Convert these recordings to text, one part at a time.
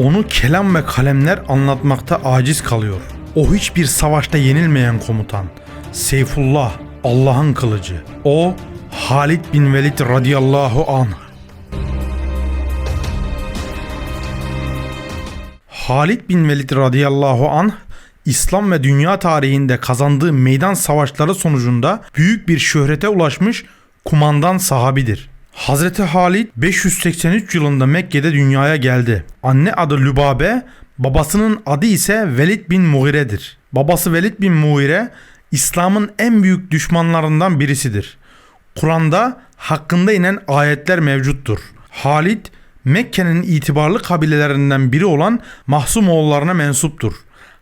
Onu kelam ve kalemler anlatmakta aciz kalıyor. O hiçbir savaşta yenilmeyen komutan. Seyfullah, Allah'ın kılıcı. O Halid bin Velid radıyallahu anh. Halid bin Velid radıyallahu anh İslam ve dünya tarihinde kazandığı meydan savaşları sonucunda büyük bir şöhrete ulaşmış kumandan sahabidir. Hazreti Halid 583 yılında Mekke'de dünyaya geldi. Anne adı Lübabe, babasının adı ise Velid bin Mughire'dir. Babası Velid bin Mughire İslam'ın en büyük düşmanlarından birisidir. Kur'an'da hakkında inen ayetler mevcuttur. Halid Mekke'nin itibarlı kabilelerinden biri olan Mahsumoğullarına mensuptur.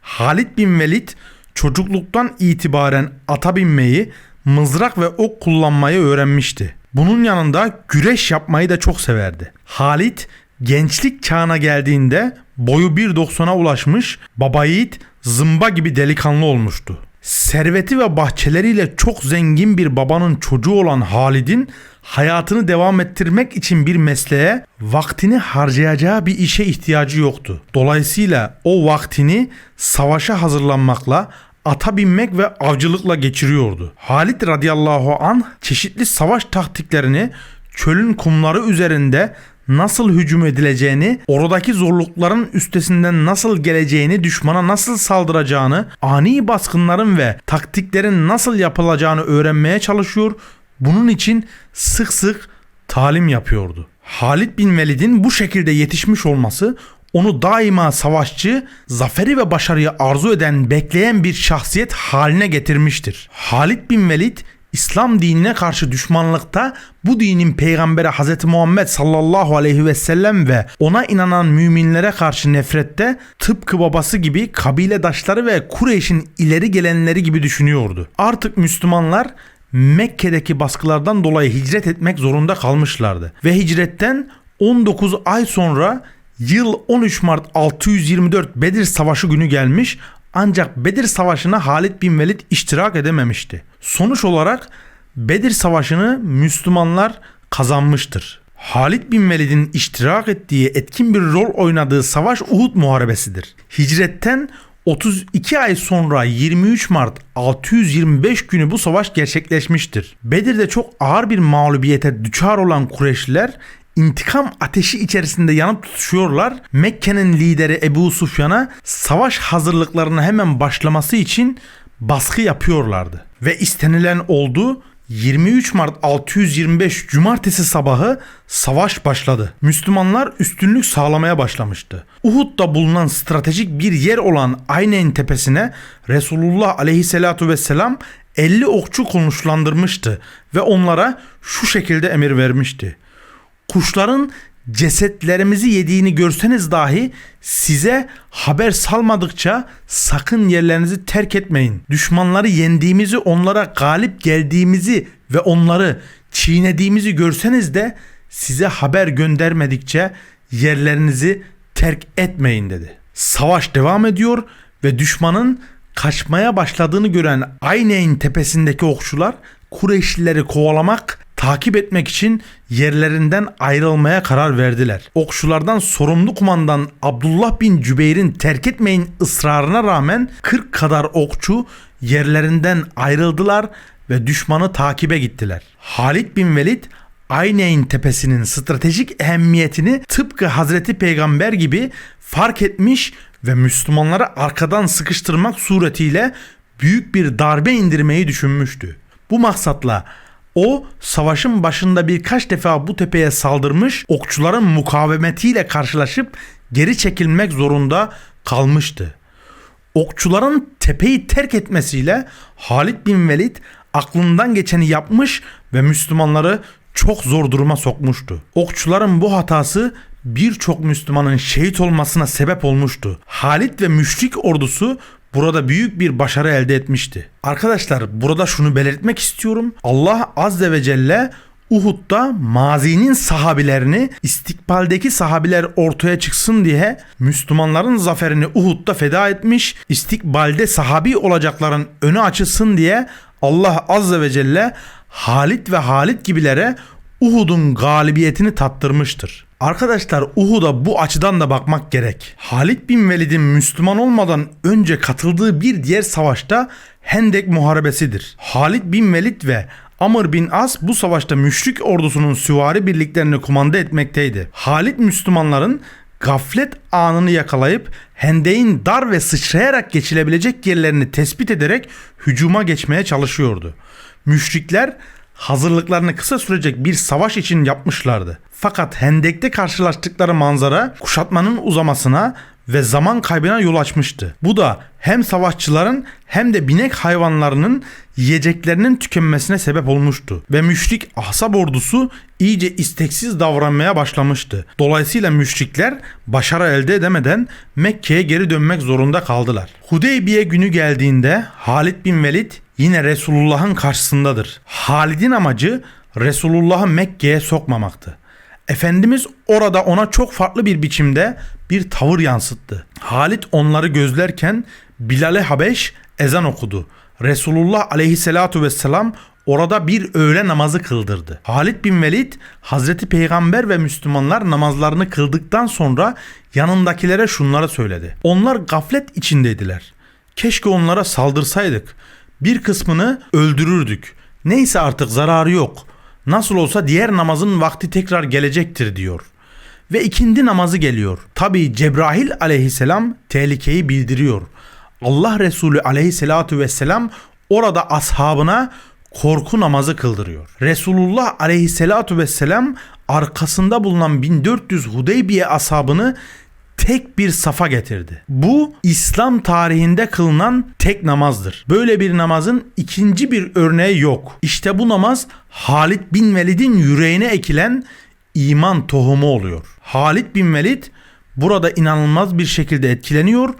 Halid bin Velid çocukluktan itibaren ata binmeyi, mızrak ve ok kullanmayı öğrenmişti. Bunun yanında güreş yapmayı da çok severdi. Halid gençlik çağına geldiğinde boyu 1.90'a ulaşmış, baba yiğit zımba gibi delikanlı olmuştu. Serveti ve bahçeleriyle çok zengin bir babanın çocuğu olan Halid'in hayatını devam ettirmek için bir mesleğe, vaktini harcayacağı bir işe ihtiyacı yoktu. Dolayısıyla o vaktini savaşa hazırlanmakla, ata binmek ve avcılıkla geçiriyordu. Halid radıyallahu an çeşitli savaş taktiklerini çölün kumları üzerinde nasıl hücum edileceğini, oradaki zorlukların üstesinden nasıl geleceğini, düşmana nasıl saldıracağını, ani baskınların ve taktiklerin nasıl yapılacağını öğrenmeye çalışıyor. Bunun için sık sık talim yapıyordu. Halid bin Velid'in bu şekilde yetişmiş olması onu daima savaşçı, zaferi ve başarıyı arzu eden, bekleyen bir şahsiyet haline getirmiştir. Halid bin Velid İslam dinine karşı düşmanlıkta bu dinin peygamberi Hz. Muhammed sallallahu aleyhi ve sellem ve ona inanan müminlere karşı nefrette tıpkı babası gibi kabiledaşları ve Kureyş'in ileri gelenleri gibi düşünüyordu. Artık Müslümanlar Mekke'deki baskılardan dolayı hicret etmek zorunda kalmışlardı. Ve hicretten 19 ay sonra yıl 13 Mart 624 Bedir Savaşı günü gelmiş ancak Bedir Savaşı'na Halid bin Velid iştirak edememişti. Sonuç olarak Bedir Savaşı'nı Müslümanlar kazanmıştır. Halid bin Velid'in iştirak ettiği etkin bir rol oynadığı savaş Uhud Muharebesidir. Hicretten 32 ay sonra 23 Mart 625 günü bu savaş gerçekleşmiştir. Bedir'de çok ağır bir mağlubiyete düçar olan Kureyşliler intikam ateşi içerisinde yanıp tutuşuyorlar. Mekke'nin lideri Ebu Sufyan'a savaş hazırlıklarına hemen başlaması için baskı yapıyorlardı. Ve istenilen oldu. 23 Mart 625 Cumartesi sabahı savaş başladı. Müslümanlar üstünlük sağlamaya başlamıştı. Uhud'da bulunan stratejik bir yer olan Aynen tepesine Resulullah aleyhissalatu vesselam 50 okçu konuşlandırmıştı ve onlara şu şekilde emir vermişti. Kuşların cesetlerimizi yediğini görseniz dahi size haber salmadıkça sakın yerlerinizi terk etmeyin. Düşmanları yendiğimizi, onlara galip geldiğimizi ve onları çiğnediğimizi görseniz de size haber göndermedikçe yerlerinizi terk etmeyin dedi. Savaş devam ediyor ve düşmanın kaçmaya başladığını gören Ayneyn tepesindeki okçular Kureyşlileri kovalamak takip etmek için yerlerinden ayrılmaya karar verdiler. Okçulardan sorumlu kumandan Abdullah bin Cübeyr'in terk etmeyin ısrarına rağmen 40 kadar okçu yerlerinden ayrıldılar ve düşmanı takibe gittiler. Halid bin Velid Ayneyn tepesinin stratejik ehemmiyetini tıpkı Hazreti Peygamber gibi fark etmiş ve Müslümanları arkadan sıkıştırmak suretiyle büyük bir darbe indirmeyi düşünmüştü. Bu maksatla o savaşın başında birkaç defa bu tepeye saldırmış, okçuların mukavemetiyle karşılaşıp geri çekilmek zorunda kalmıştı. Okçuların tepeyi terk etmesiyle Halid bin Velid aklından geçeni yapmış ve Müslümanları çok zor duruma sokmuştu. Okçuların bu hatası birçok Müslümanın şehit olmasına sebep olmuştu. Halid ve müşrik ordusu burada büyük bir başarı elde etmişti. Arkadaşlar burada şunu belirtmek istiyorum. Allah azze ve celle Uhud'da mazinin sahabilerini istikbaldeki sahabiler ortaya çıksın diye Müslümanların zaferini Uhud'da feda etmiş. İstikbalde sahabi olacakların önü açılsın diye Allah azze ve celle Halit ve Halit gibilere Uhud'un galibiyetini tattırmıştır. Arkadaşlar Uhud'a bu açıdan da bakmak gerek. Halid bin Velid'in Müslüman olmadan önce katıldığı bir diğer savaşta Hendek Muharebesidir. Halid bin Velid ve Amr bin As bu savaşta müşrik ordusunun süvari birliklerini kumanda etmekteydi. Halid Müslümanların gaflet anını yakalayıp hendeğin dar ve sıçrayarak geçilebilecek yerlerini tespit ederek hücuma geçmeye çalışıyordu. Müşrikler hazırlıklarını kısa sürecek bir savaş için yapmışlardı. Fakat hendekte karşılaştıkları manzara kuşatmanın uzamasına ve zaman kaybına yol açmıştı. Bu da hem savaşçıların hem de binek hayvanlarının yiyeceklerinin tükenmesine sebep olmuştu. Ve müşrik ahsap ordusu iyice isteksiz davranmaya başlamıştı. Dolayısıyla müşrikler başarı elde edemeden Mekke'ye geri dönmek zorunda kaldılar. Hudeybiye günü geldiğinde Halid bin Velid yine Resulullah'ın karşısındadır. Halid'in amacı Resulullah'ı Mekke'ye sokmamaktı. Efendimiz orada ona çok farklı bir biçimde bir tavır yansıttı. Halit onları gözlerken Bilal-i Habeş ezan okudu. Resulullah aleyhissalatu vesselam orada bir öğle namazı kıldırdı. Halid bin Velid Hazreti Peygamber ve Müslümanlar namazlarını kıldıktan sonra yanındakilere şunları söyledi. Onlar gaflet içindeydiler. Keşke onlara saldırsaydık. Bir kısmını öldürürdük. Neyse artık zararı yok. Nasıl olsa diğer namazın vakti tekrar gelecektir diyor. Ve ikindi namazı geliyor. Tabi Cebrail aleyhisselam tehlikeyi bildiriyor. Allah Resulü aleyhissalatu vesselam orada ashabına korku namazı kıldırıyor. Resulullah aleyhissalatu vesselam arkasında bulunan 1400 Hudeybiye ashabını tek bir safa getirdi. Bu İslam tarihinde kılınan tek namazdır. Böyle bir namazın ikinci bir örneği yok. İşte bu namaz Halid bin Velid'in yüreğine ekilen iman tohumu oluyor. Halid bin Velid burada inanılmaz bir şekilde etkileniyor.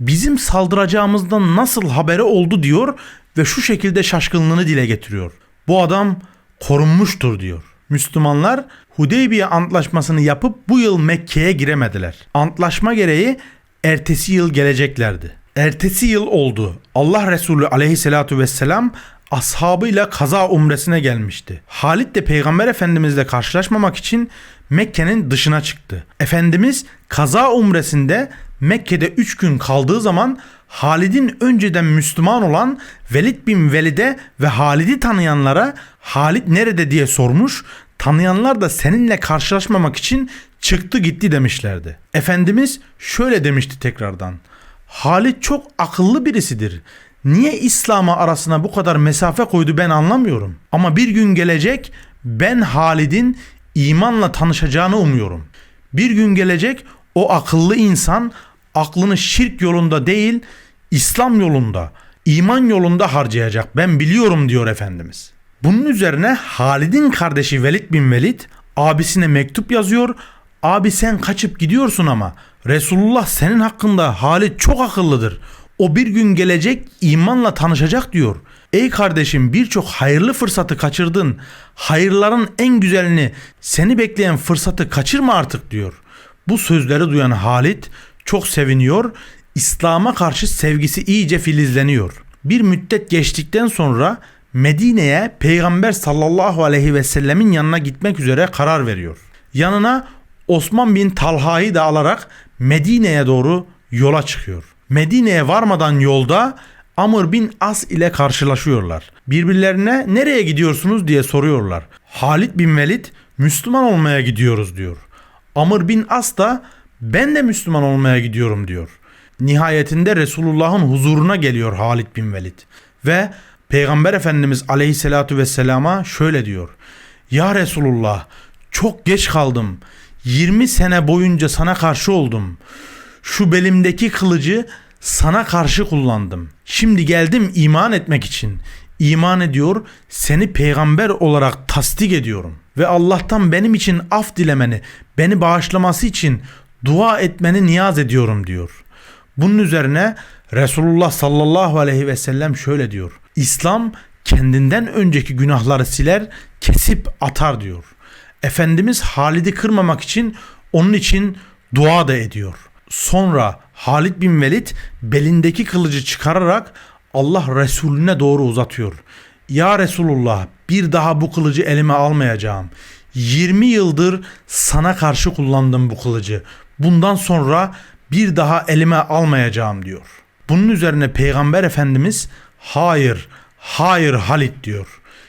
Bizim saldıracağımızdan nasıl haberi oldu diyor ve şu şekilde şaşkınlığını dile getiriyor. Bu adam korunmuştur diyor. Müslümanlar Hudeybiye antlaşmasını yapıp bu yıl Mekke'ye giremediler. Antlaşma gereği ertesi yıl geleceklerdi. Ertesi yıl oldu. Allah Resulü aleyhissalatu vesselam ashabıyla kaza umresine gelmişti. Halid de Peygamber Efendimizle karşılaşmamak için Mekke'nin dışına çıktı. Efendimiz kaza umresinde Mekke'de 3 gün kaldığı zaman Halid'in önceden Müslüman olan Velid bin Velid'e ve Halid'i tanıyanlara Halid nerede diye sormuş. Tanıyanlar da seninle karşılaşmamak için çıktı gitti demişlerdi. Efendimiz şöyle demişti tekrardan. Halid çok akıllı birisidir. Niye İslam'a arasına bu kadar mesafe koydu ben anlamıyorum. Ama bir gün gelecek ben Halid'in imanla tanışacağını umuyorum. Bir gün gelecek o akıllı insan aklını şirk yolunda değil İslam yolunda, iman yolunda harcayacak. Ben biliyorum diyor Efendimiz. Bunun üzerine Halid'in kardeşi Velid bin Velid abisine mektup yazıyor. Abi sen kaçıp gidiyorsun ama Resulullah senin hakkında Halid çok akıllıdır. O bir gün gelecek imanla tanışacak diyor. Ey kardeşim birçok hayırlı fırsatı kaçırdın. Hayırların en güzelini seni bekleyen fırsatı kaçırma artık diyor. Bu sözleri duyan Halit çok seviniyor. İslam'a karşı sevgisi iyice filizleniyor. Bir müddet geçtikten sonra Medine'ye Peygamber sallallahu aleyhi ve sellemin yanına gitmek üzere karar veriyor. Yanına Osman bin Talha'yı da alarak Medine'ye doğru yola çıkıyor. Medine'ye varmadan yolda Amr bin As ile karşılaşıyorlar. Birbirlerine nereye gidiyorsunuz diye soruyorlar. Halid bin Velid Müslüman olmaya gidiyoruz diyor. Amr bin As da ben de Müslüman olmaya gidiyorum diyor. Nihayetinde Resulullah'ın huzuruna geliyor Halid bin Velid ve Peygamber Efendimiz Aleyhisselatu vesselama şöyle diyor. Ya Resulullah çok geç kaldım. 20 sene boyunca sana karşı oldum. Şu belimdeki kılıcı sana karşı kullandım. Şimdi geldim iman etmek için. İman ediyor, seni peygamber olarak tasdik ediyorum. Ve Allah'tan benim için af dilemeni, beni bağışlaması için dua etmeni niyaz ediyorum diyor. Bunun üzerine Resulullah sallallahu aleyhi ve sellem şöyle diyor. İslam kendinden önceki günahları siler, kesip atar diyor. Efendimiz Halid'i kırmamak için onun için dua da ediyor. Sonra Halid bin Velid belindeki kılıcı çıkararak Allah Resulüne doğru uzatıyor. Ya Resulullah bir daha bu kılıcı elime almayacağım. 20 yıldır sana karşı kullandım bu kılıcı. Bundan sonra bir daha elime almayacağım diyor. Bunun üzerine Peygamber Efendimiz hayır, hayır Halit diyor.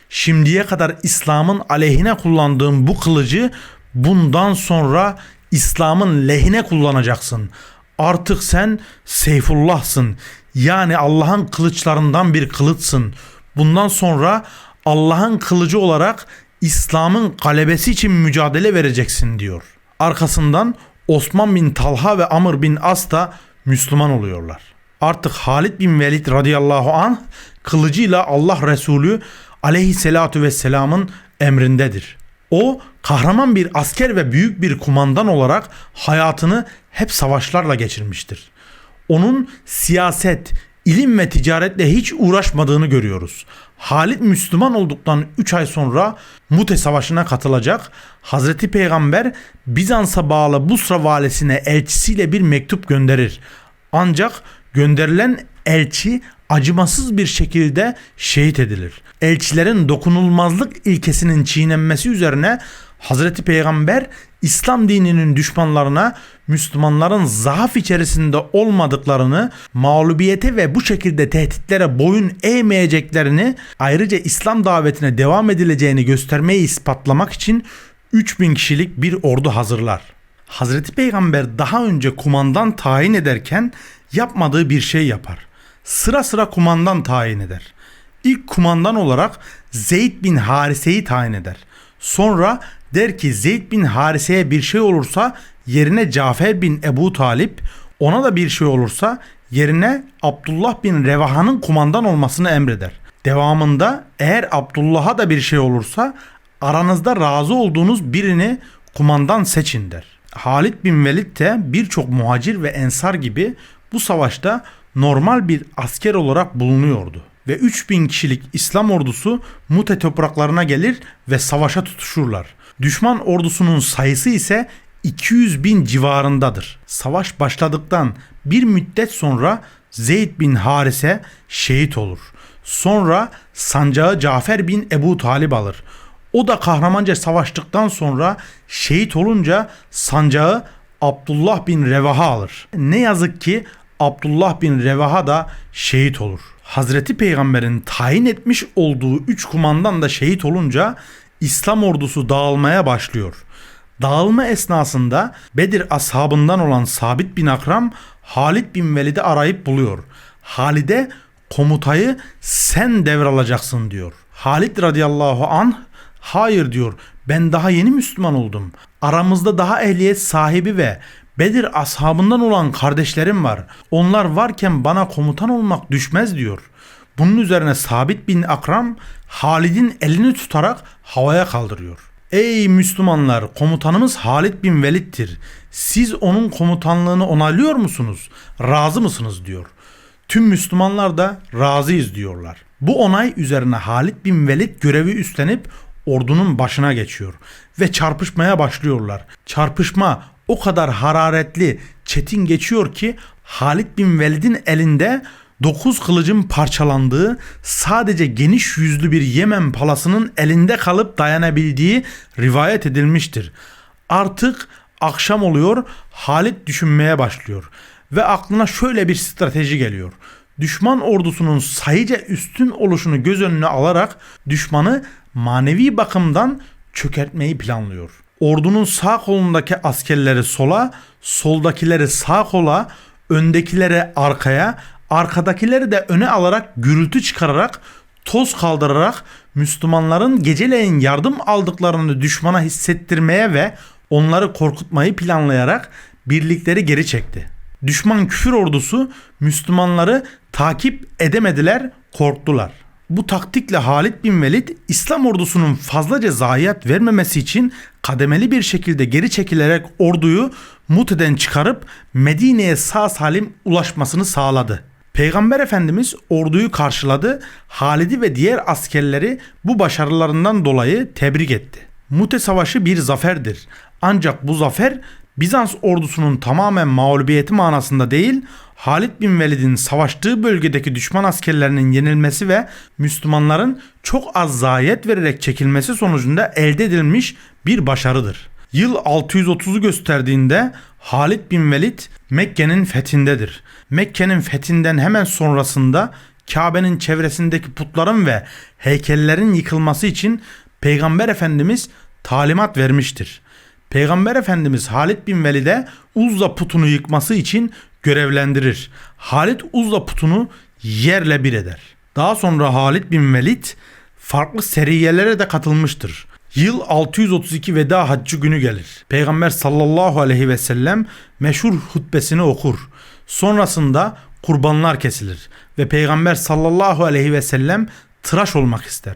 Şimdiye kadar İslam'ın aleyhine kullandığım bu kılıcı bundan sonra İslam'ın lehine kullanacaksın. Artık sen Seyfullah'sın. Yani Allah'ın kılıçlarından bir kılıçsın. Bundan sonra Allah'ın kılıcı olarak İslam'ın galebesi için mücadele vereceksin diyor. Arkasından Osman bin Talha ve Amr bin As da Müslüman oluyorlar. Artık Halid bin Velid radıyallahu anh kılıcıyla Allah Resulü aleyhissalatu vesselamın emrindedir. O kahraman bir asker ve büyük bir kumandan olarak hayatını hep savaşlarla geçirmiştir. Onun siyaset, ilim ve ticaretle hiç uğraşmadığını görüyoruz. Halid Müslüman olduktan 3 ay sonra Mute Savaşı'na katılacak. Hazreti Peygamber Bizans'a bağlı Busra valisine elçisiyle bir mektup gönderir. Ancak gönderilen elçi acımasız bir şekilde şehit edilir. Elçilerin dokunulmazlık ilkesinin çiğnenmesi üzerine Hazreti Peygamber İslam dininin düşmanlarına Müslümanların zaaf içerisinde olmadıklarını, mağlubiyete ve bu şekilde tehditlere boyun eğmeyeceklerini, ayrıca İslam davetine devam edileceğini göstermeyi ispatlamak için 3000 kişilik bir ordu hazırlar. Hazreti Peygamber daha önce kumandan tayin ederken yapmadığı bir şey yapar. Sıra sıra kumandan tayin eder. İlk kumandan olarak Zeyd bin Harise'yi tayin eder. Sonra der ki Zeyd bin Harise'ye bir şey olursa yerine Cafer bin Ebu Talip, ona da bir şey olursa yerine Abdullah bin Revaha'nın kumandan olmasını emreder. Devamında eğer Abdullah'a da bir şey olursa aranızda razı olduğunuz birini kumandan seçin der. Halid bin Velid de birçok muhacir ve ensar gibi bu savaşta normal bir asker olarak bulunuyordu. Ve 3000 kişilik İslam ordusu Mute topraklarına gelir ve savaşa tutuşurlar. Düşman ordusunun sayısı ise 200 bin civarındadır. Savaş başladıktan bir müddet sonra Zeyd bin Harise şehit olur. Sonra sancağı Cafer bin Ebu Talib alır. O da kahramanca savaştıktan sonra şehit olunca sancağı Abdullah bin Revaha alır. Ne yazık ki Abdullah bin Revaha da şehit olur. Hazreti Peygamber'in tayin etmiş olduğu üç kumandan da şehit olunca İslam ordusu dağılmaya başlıyor. Dağılma esnasında Bedir ashabından olan Sabit bin Akram Halid bin Velid'i arayıp buluyor. Halid'e komutayı sen devralacaksın diyor. Halid radıyallahu anh hayır diyor ben daha yeni Müslüman oldum. Aramızda daha ehliyet sahibi ve Bedir ashabından olan kardeşlerim var. Onlar varken bana komutan olmak düşmez diyor. Bunun üzerine Sabit bin Akram Halid'in elini tutarak havaya kaldırıyor. Ey Müslümanlar komutanımız Halid bin Velid'tir. Siz onun komutanlığını onaylıyor musunuz? Razı mısınız diyor. Tüm Müslümanlar da razıyız diyorlar. Bu onay üzerine Halid bin Velid görevi üstlenip ordunun başına geçiyor ve çarpışmaya başlıyorlar. Çarpışma o kadar hararetli, çetin geçiyor ki Halid bin Velid'in elinde dokuz kılıcın parçalandığı, sadece geniş yüzlü bir Yemen palasının elinde kalıp dayanabildiği rivayet edilmiştir. Artık akşam oluyor, Halid düşünmeye başlıyor ve aklına şöyle bir strateji geliyor. Düşman ordusunun sayıca üstün oluşunu göz önüne alarak düşmanı manevi bakımdan çökertmeyi planlıyor. Ordunun sağ kolundaki askerleri sola, soldakileri sağ kola, öndekileri arkaya, arkadakileri de öne alarak gürültü çıkararak toz kaldırarak Müslümanların geceleyin yardım aldıklarını düşmana hissettirmeye ve onları korkutmayı planlayarak birlikleri geri çekti. Düşman küfür ordusu Müslümanları takip edemediler, korktular. Bu taktikle Halid bin Velid İslam ordusunun fazlaca zayiat vermemesi için kademeli bir şekilde geri çekilerek orduyu Mute'den çıkarıp Medine'ye sağ salim ulaşmasını sağladı. Peygamber Efendimiz orduyu karşıladı, Halid'i ve diğer askerleri bu başarılarından dolayı tebrik etti. Mute Savaşı bir zaferdir. Ancak bu zafer Bizans ordusunun tamamen mağlubiyeti manasında değil, Halid bin Velid'in savaştığı bölgedeki düşman askerlerinin yenilmesi ve Müslümanların çok az zayiat vererek çekilmesi sonucunda elde edilmiş bir başarıdır. Yıl 630'u gösterdiğinde Halid bin Velid Mekke'nin fethindedir. Mekke'nin fethinden hemen sonrasında Kabe'nin çevresindeki putların ve heykellerin yıkılması için Peygamber Efendimiz talimat vermiştir. Peygamber Efendimiz Halid bin Velid'e Uzza putunu yıkması için görevlendirir. Halid Uzza putunu yerle bir eder. Daha sonra Halid bin Velid farklı seriyelere de katılmıştır. Yıl 632 veda haccı günü gelir. Peygamber sallallahu aleyhi ve sellem meşhur hutbesini okur. Sonrasında kurbanlar kesilir ve Peygamber sallallahu aleyhi ve sellem tıraş olmak ister.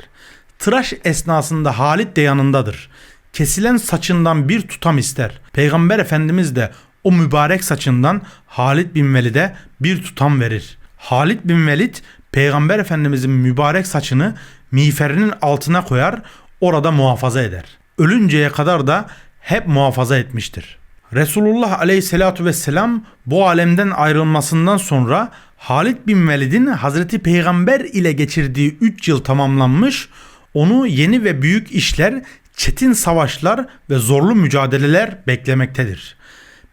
Tıraş esnasında Halid de yanındadır. Kesilen saçından bir tutam ister. Peygamber Efendimiz de o mübarek saçından Halid bin Velid'e bir tutam verir. Halid bin Velid Peygamber Efendimizin mübarek saçını miğferinin altına koyar, orada muhafaza eder. Ölünceye kadar da hep muhafaza etmiştir. Resulullah aleyhissalatu vesselam bu alemden ayrılmasından sonra Halid bin Velid'in Hazreti Peygamber ile geçirdiği 3 yıl tamamlanmış, onu yeni ve büyük işler, çetin savaşlar ve zorlu mücadeleler beklemektedir.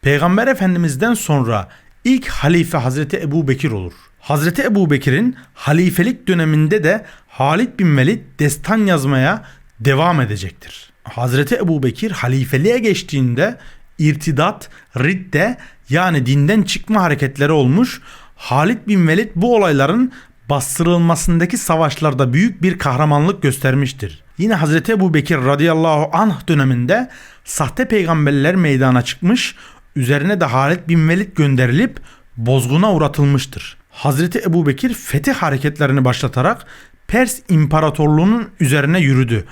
Peygamber Efendimiz'den sonra ilk halife Hazreti Ebu Bekir olur. Hazreti Ebu Bekir'in halifelik döneminde de Halid bin Velid destan yazmaya devam edecektir. Hazreti Ebu Bekir halifeliğe geçtiğinde irtidat, ridde yani dinden çıkma hareketleri olmuş. Halid bin Velid bu olayların bastırılmasındaki savaşlarda büyük bir kahramanlık göstermiştir. Yine Hazreti Ebu Bekir radıyallahu anh döneminde sahte peygamberler meydana çıkmış, üzerine de Halid bin Velid gönderilip bozguna uğratılmıştır. Hazreti Ebu Bekir fetih hareketlerini başlatarak Pers İmparatorluğu'nun üzerine yürüdü.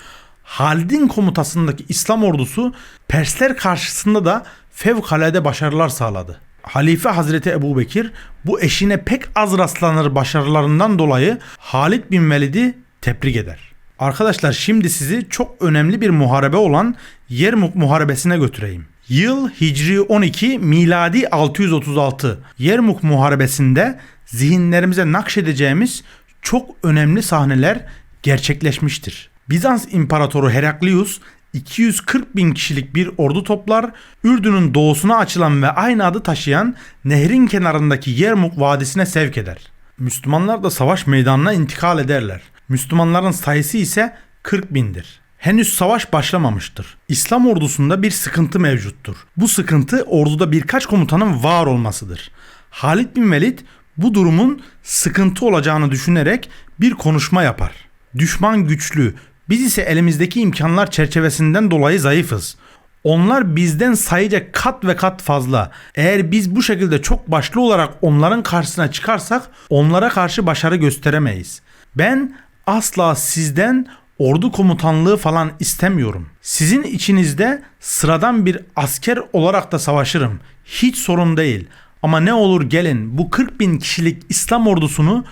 Halid'in komutasındaki İslam ordusu Persler karşısında da fevkalade başarılar sağladı. Halife Hazreti Ebu Bekir bu eşine pek az rastlanır başarılarından dolayı Halid bin Velid'i tebrik eder. Arkadaşlar şimdi sizi çok önemli bir muharebe olan Yermuk Muharebesi'ne götüreyim. Yıl Hicri 12, miladi 636. Yermuk Muharebesi'nde zihinlerimize nakşedeceğimiz çok önemli sahneler gerçekleşmiştir. Bizans İmparatoru Heraklius 240 bin kişilik bir ordu toplar, Ürdün'ün doğusuna açılan ve aynı adı taşıyan nehrin kenarındaki Yermuk Vadisi'ne sevk eder. Müslümanlar da savaş meydanına intikal ederler. Müslümanların sayısı ise 40 bindir. Henüz savaş başlamamıştır. İslam ordusunda bir sıkıntı mevcuttur. Bu sıkıntı orduda birkaç komutanın var olmasıdır. Halid bin Velid bu durumun sıkıntı olacağını düşünerek bir konuşma yapar. Düşman güçlü, biz ise elimizdeki imkanlar çerçevesinden dolayı zayıfız. Onlar bizden sayıca kat ve kat fazla. Eğer biz bu şekilde çok başlı olarak onların karşısına çıkarsak onlara karşı başarı gösteremeyiz. Ben asla sizden ordu komutanlığı falan istemiyorum. Sizin içinizde sıradan bir asker olarak da savaşırım. Hiç sorun değil. Ama ne olur gelin bu 40 bin kişilik İslam ordusunu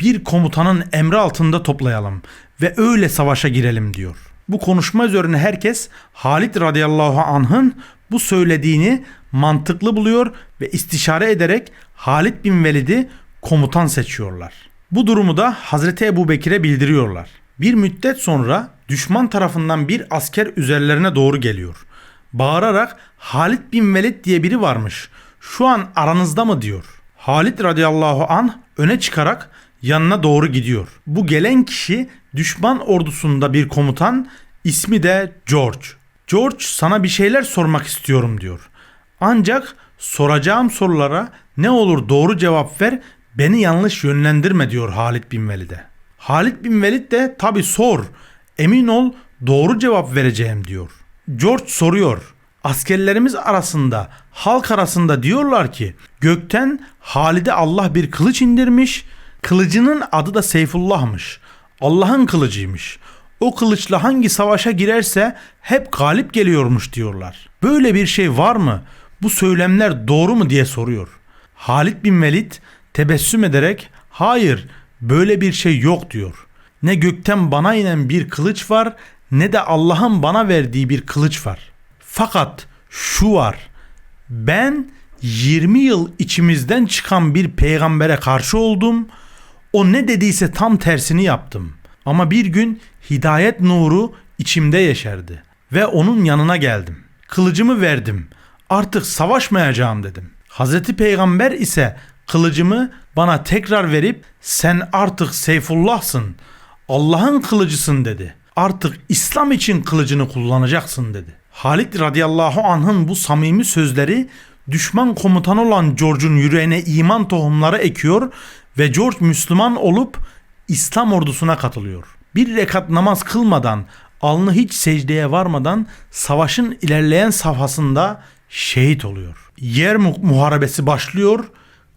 bir komutanın emri altında toplayalım ve öyle savaşa girelim diyor. Bu konuşma üzerine herkes Halid radıyallahu anh'ın bu söylediğini mantıklı buluyor ve istişare ederek Halid bin Velid'i komutan seçiyorlar. Bu durumu da Hazreti Ebu Bekir'e bildiriyorlar. Bir müddet sonra düşman tarafından bir asker üzerlerine doğru geliyor. Bağırarak Halid bin Velid diye biri varmış. Şu an aranızda mı diyor. Halid radıyallahu anh öne çıkarak yanına doğru gidiyor. Bu gelen kişi düşman ordusunda bir komutan, ismi de George. George sana bir şeyler sormak istiyorum diyor. Ancak soracağım sorulara ne olur doğru cevap ver, beni yanlış yönlendirme diyor Halid bin Velid'e. Halid bin Velid de tabi sor, emin ol doğru cevap vereceğim diyor. George soruyor. Askerlerimiz arasında, halk arasında diyorlar ki gökten Halid'e Allah bir kılıç indirmiş Kılıcının adı da Seyfullah'mış. Allah'ın kılıcıymış. O kılıçla hangi savaşa girerse hep galip geliyormuş diyorlar. Böyle bir şey var mı? Bu söylemler doğru mu diye soruyor. Halid bin Velid tebessüm ederek hayır böyle bir şey yok diyor. Ne gökten bana inen bir kılıç var ne de Allah'ın bana verdiği bir kılıç var. Fakat şu var Ben 20 yıl içimizden çıkan bir peygambere karşı oldum. O ne dediyse tam tersini yaptım. Ama bir gün hidayet nuru içimde yeşerdi ve onun yanına geldim. Kılıcımı verdim. Artık savaşmayacağım dedim. Hazreti Peygamber ise kılıcımı bana tekrar verip sen artık Seyfullah'sın. Allah'ın kılıcısın dedi. Artık İslam için kılıcını kullanacaksın dedi. Halid radıyallahu anh'ın bu samimi sözleri düşman komutanı olan George'un yüreğine iman tohumları ekiyor ve George Müslüman olup İslam ordusuna katılıyor. Bir rekat namaz kılmadan, alnı hiç secdeye varmadan savaşın ilerleyen safhasında şehit oluyor. Yermuk muharebesi başlıyor,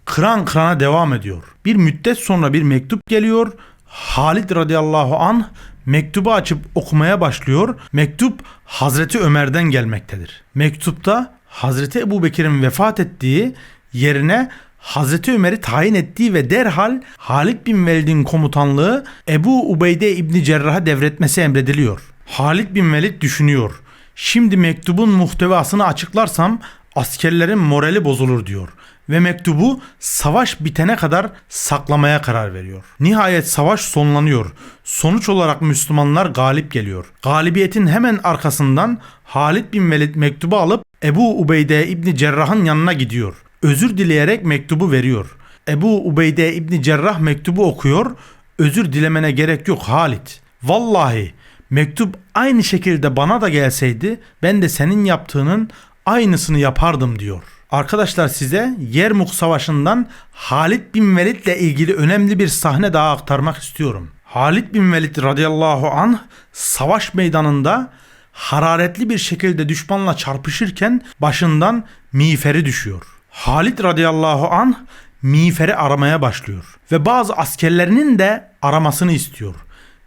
kıran kırana devam ediyor. Bir müddet sonra bir mektup geliyor. Halid radıyallahu anh mektubu açıp okumaya başlıyor. Mektup Hazreti Ömer'den gelmektedir. Mektupta Hazreti Ebu Bekir'in vefat ettiği yerine Hazreti Ömer'i tayin ettiği ve derhal Halid bin Velid'in komutanlığı Ebu Ubeyde İbni Cerrah'a devretmesi emrediliyor. Halid bin Velid düşünüyor. Şimdi mektubun muhtevasını açıklarsam askerlerin morali bozulur diyor ve mektubu savaş bitene kadar saklamaya karar veriyor. Nihayet savaş sonlanıyor. Sonuç olarak Müslümanlar galip geliyor. Galibiyetin hemen arkasından Halid bin Velid mektubu alıp Ebu Ubeyde İbni Cerrah'ın yanına gidiyor. Özür dileyerek mektubu veriyor. Ebu Ubeyde İbni Cerrah mektubu okuyor. Özür dilemene gerek yok Halid. Vallahi mektup aynı şekilde bana da gelseydi ben de senin yaptığının aynısını yapardım diyor. Arkadaşlar size Yermuk Savaşı'ndan Halid bin Velid ile ilgili önemli bir sahne daha aktarmak istiyorum. Halid bin Velid radıyallahu anh savaş meydanında hararetli bir şekilde düşmanla çarpışırken başından miğferi düşüyor. Halid radıyallahu anh miğferi aramaya başlıyor ve bazı askerlerinin de aramasını istiyor.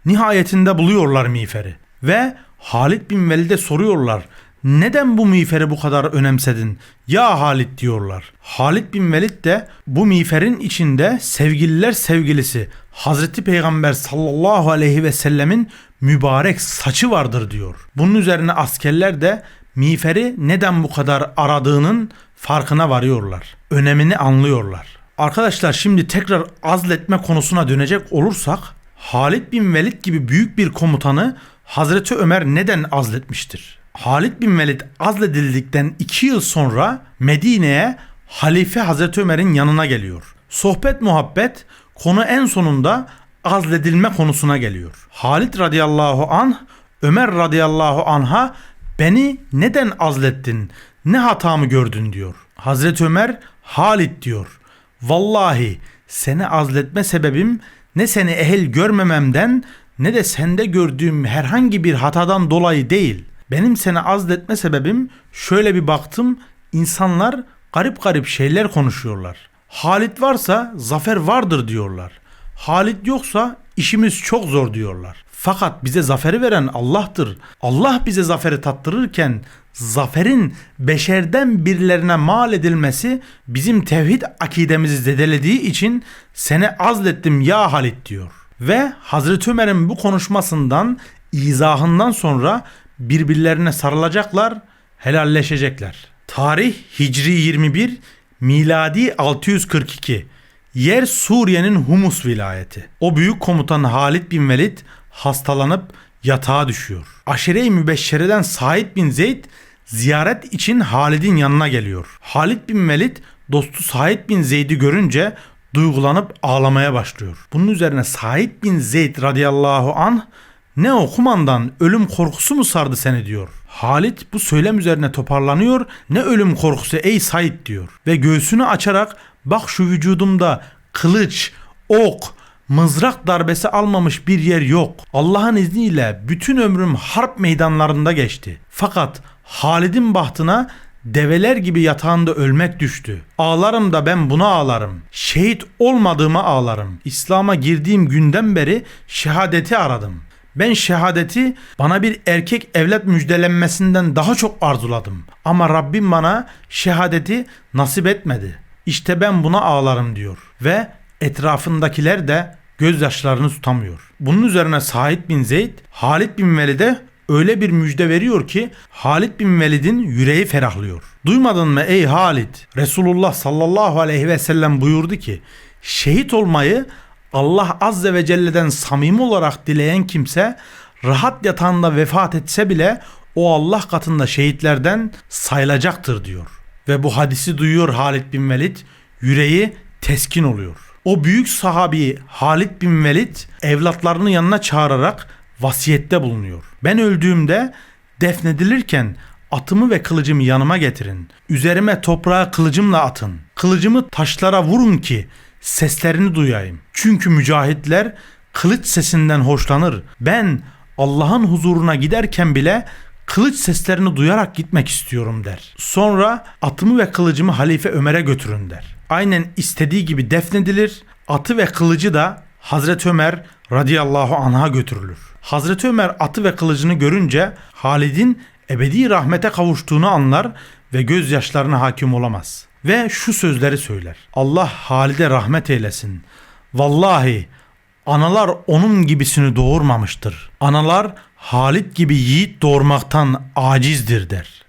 Nihayetinde buluyorlar miğferi ve Halid bin Velid'e soruyorlar neden bu miğferi bu kadar önemsedin? Ya Halid diyorlar. Halid bin Velid de bu miğferin içinde sevgililer sevgilisi Hazreti Peygamber sallallahu aleyhi ve sellemin mübarek saçı vardır diyor. Bunun üzerine askerler de miğferi neden bu kadar aradığının farkına varıyorlar. Önemini anlıyorlar. Arkadaşlar şimdi tekrar azletme konusuna dönecek olursak Halid bin Velid gibi büyük bir komutanı Hazreti Ömer neden azletmiştir? Halid bin Velid azledildikten 2 yıl sonra Medine'ye Halife Hazreti Ömer'in yanına geliyor. Sohbet muhabbet konu en sonunda azledilme konusuna geliyor. Halid radıyallahu anh Ömer radıyallahu anha beni neden azlettin? Ne hatamı gördün diyor. Hazreti Ömer Halid diyor. Vallahi seni azletme sebebim ne seni ehil görmememden ne de sende gördüğüm herhangi bir hatadan dolayı değil. Benim seni azletme sebebim şöyle bir baktım insanlar garip garip şeyler konuşuyorlar. Halit varsa zafer vardır diyorlar. Halit yoksa işimiz çok zor diyorlar. Fakat bize zaferi veren Allah'tır. Allah bize zaferi tattırırken zaferin beşerden birilerine mal edilmesi bizim tevhid akidemizi zedelediği için seni azlettim ya Halit diyor. Ve Hazreti Ömer'in bu konuşmasından izahından sonra birbirlerine sarılacaklar, helalleşecekler. Tarih Hicri 21, miladi 642. Yer Suriye'nin Humus vilayeti. O büyük komutan Halid bin Velid hastalanıp yatağa düşüyor. Aşire-i Mübeşşere'den Said bin Zeyd ziyaret için Halid'in yanına geliyor. Halid bin Velid dostu Said bin Zeyd'i görünce duygulanıp ağlamaya başlıyor. Bunun üzerine Said bin Zeyd radıyallahu anh ne o kumandan ölüm korkusu mu sardı seni diyor. Halit bu söylem üzerine toparlanıyor. Ne ölüm korkusu ey Said diyor. Ve göğsünü açarak bak şu vücudumda kılıç, ok, mızrak darbesi almamış bir yer yok. Allah'ın izniyle bütün ömrüm harp meydanlarında geçti. Fakat Halid'in bahtına develer gibi yatağında ölmek düştü. Ağlarım da ben buna ağlarım. Şehit olmadığıma ağlarım. İslam'a girdiğim günden beri şehadeti aradım. Ben şehadeti bana bir erkek evlat müjdelenmesinden daha çok arzuladım. Ama Rabbim bana şehadeti nasip etmedi. İşte ben buna ağlarım diyor. Ve etrafındakiler de gözyaşlarını tutamıyor. Bunun üzerine Said bin Zeyd Halid bin Velid'e öyle bir müjde veriyor ki Halid bin Velid'in yüreği ferahlıyor. Duymadın mı ey Halid? Resulullah sallallahu aleyhi ve sellem buyurdu ki şehit olmayı Allah azze ve celle'den samimi olarak dileyen kimse rahat yatağında vefat etse bile o Allah katında şehitlerden sayılacaktır diyor. Ve bu hadisi duyuyor Halid bin Velid, yüreği teskin oluyor. O büyük sahabi Halid bin Velid evlatlarını yanına çağırarak vasiyette bulunuyor. Ben öldüğümde defnedilirken atımı ve kılıcımı yanıma getirin. Üzerime toprağı kılıcımla atın. Kılıcımı taşlara vurun ki seslerini duyayım. Çünkü mücahitler kılıç sesinden hoşlanır. Ben Allah'ın huzuruna giderken bile kılıç seslerini duyarak gitmek istiyorum der. Sonra atımı ve kılıcımı Halife Ömer'e götürün der. Aynen istediği gibi defnedilir. Atı ve kılıcı da Hazreti Ömer radıyallahu anh'a götürülür. Hazreti Ömer atı ve kılıcını görünce Halid'in ebedi rahmete kavuştuğunu anlar ve gözyaşlarına hakim olamaz. Ve şu sözleri söyler. Allah Halid'e rahmet eylesin. Vallahi analar onun gibisini doğurmamıştır. Analar Halit gibi yiğit doğurmaktan acizdir der.